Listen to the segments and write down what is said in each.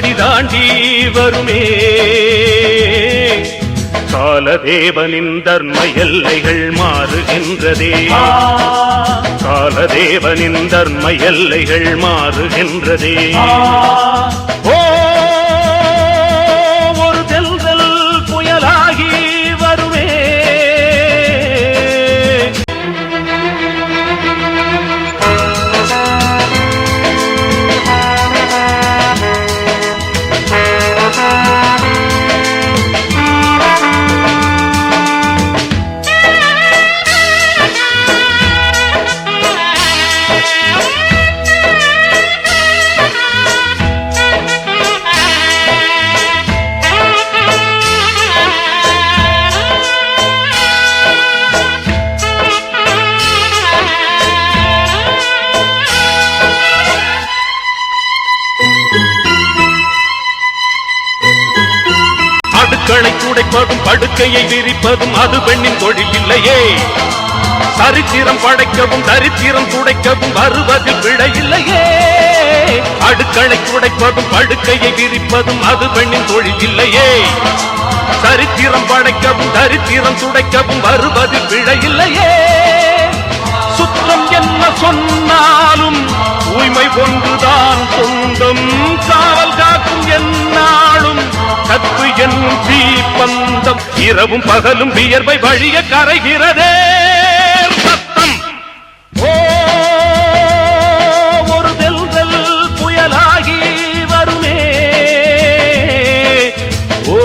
படி தாண்டி வருமே. காலதேவனின் தர்ம எல்லைகள் மாறுகின்றதே. காலதேவனின் தர்ம எல்லைகள் மாறுகின்றதே. அடுக்களை துடைப்பதும் படுக்கையை விரிப்பதும் அது பெண்ணின் தொழில் இல்லையே சரித்திரம் படைக்கவும் தரித்திரம் துடைக்கவும் வருவதில் விட இல்லையே. அடுக்களை துடைப்பதும் படுக்கையை விரிப்பதும் அது பெண்ணின் தொழில் இல்லையே சரித்திரம் படைக்கவும் தரித்திரம் துடைக்கவும் வருவதில் விட இல்லையே. சுத்தம் என்ன சொன்னாலும் தூய்மை ஒன்றுதான் சொந்தம் இரவும் பகலும் வியர்வை வழிய கரைகிறதே. சத்தம். ஓ ஒரு தெல்தல் புயலாகி வருமே. ஓ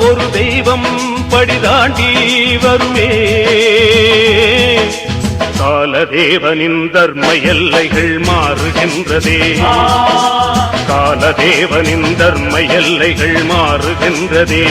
ஒரு தெய்வம் படிதாண்டி வருமே. காலதேவனின் தர்ம எல்லைகள் மாறுகின்றதே காலதேவனின் தர்ம எல்லைகள் மாறுகின்றதே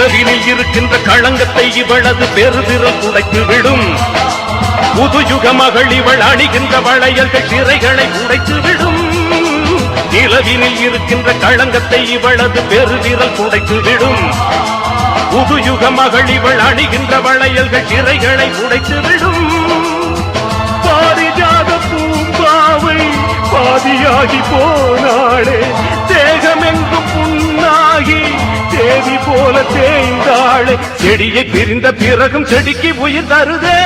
உலகினில் இருக்கின்ற களங்கத்தை இவளது பெருதிரல் துடைத்து விடும். புதுயுக மகள் இவள் அணிகின்ற வளையல்கள் திரைகளை உடைத்து விடும். நிலவினில் இருக்கின்ற களங்கத்தை இவளது பெருவிரல் துடைத்து விடும். புதுயுக மகள் இவள் அணிகின்ற வளையல்கள் திரைகளை உடைத்து விடும். பாரிஜாத பூம்பாவை பாதியாகி போனாளே மனைவி போல தேய்ந்தாளே. செடியை பிரிந்த பிறகும் செடிக்கு உயிர் தருதே.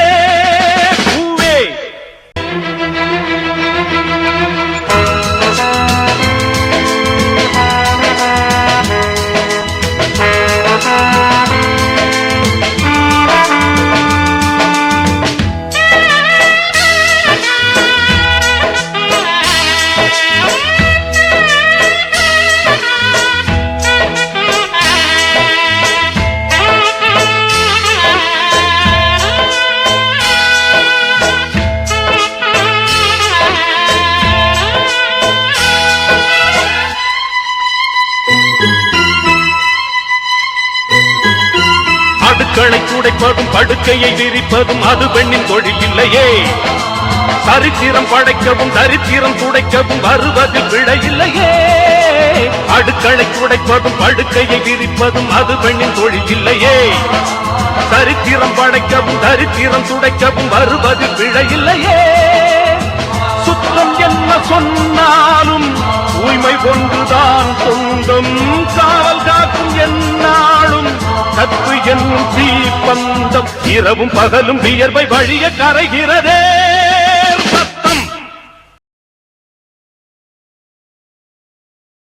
அடுக்களை துடைப்பதும் படுக்கையை விரிப்பதும் அது பெண்ணின் தொழில் இல்லையே சரித்திரம் படைக்கவும் தரித்திரம் துடைக்கவும் வருவதில் விடையில்லையே அடுக்களை துடைப்பதும் படுக்கையை விரிப்பதும் அது பெண்ணின் தொழில் இல்லையே சரித்திரம் படைக்கவும் தரித்திரம் துடைக்கவும் வருவதில் விடையில்லையே சுத்தம் என்ன சொன்னாலும் தூய்மை ஒன்றுதான் சொந்தம். கத்து என்னும் தீப்பந்தம் இரவும் பகலும் வியர்வை வழிய கரைகிறதே.